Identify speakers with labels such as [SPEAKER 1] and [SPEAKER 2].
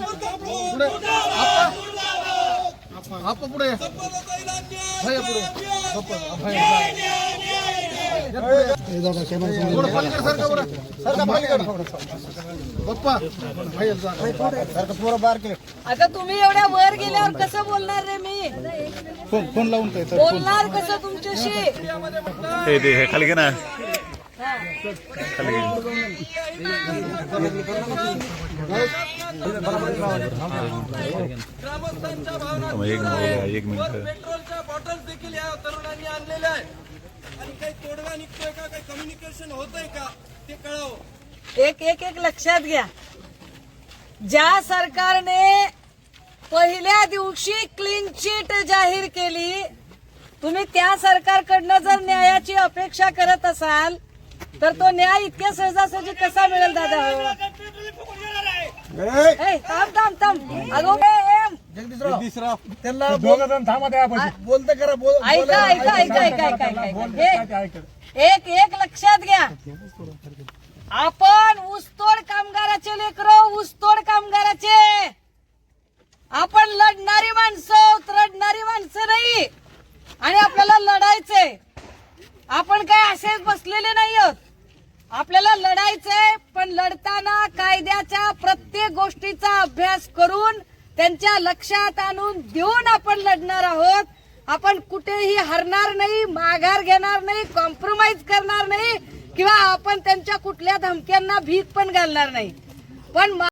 [SPEAKER 1] पुढे पुढे भैया पुढे
[SPEAKER 2] आता तुम्ही एवढ्या वर गेल्यावर कसं बोलणार रे मी?
[SPEAKER 1] फोन फोन लावून काय
[SPEAKER 2] बोलणार कसं तुमच्याशी?
[SPEAKER 3] हे खाली घे ना. खाली
[SPEAKER 4] पेट्रोलच्या बॉटल्स देखील या तरुणांनी आणलेल्या आहेत आणि काही तोडगा निघतोय का काही कम्युनिकेशन होतंय का ते कळावं
[SPEAKER 2] एक एक एक लक्षात घ्या ज्या सरकारने पहिल्या दिवशी क्लीन चिट जाहीर केली तुम्ही त्या सरकारकडनं जर न्यायाची अपेक्षा करत असाल तर तो न्याय इतक्या सहजासहजी कसा मिळेल दादा हो? ए, थांब थांब थांब. अगो ए, एम.
[SPEAKER 1] जगदीशराव त्यांना बोलते करा बोल
[SPEAKER 2] ऐका ऐका ऐका ऐका ऐका ऐका ऐका. एक एक लक्षात घ्या. आपण ऊसतोड कामगाराचे लेकरो ऊसतोड कामगाराचे. आपण लढणारी माणसं आहोत, रडणारी माणसं नाही. आणि आपल्याला लढायचंय. आपण काय असेच बसलेले नाही आहोत आपल्याला लढायचंय पण लढताना कायद्याच्या गोष्टीचा अभ्यास करून त्यांच्या लक्षात आणून देऊन आपण लढणार आहोत. आपण कुठेही हरणार नाही माघार घेणार नाही कॉम्प्रोमाइज करणार नाही किंवा आपण त्यांच्या कुठल्या धमक्यांना भीक पण घालणार नाही. पण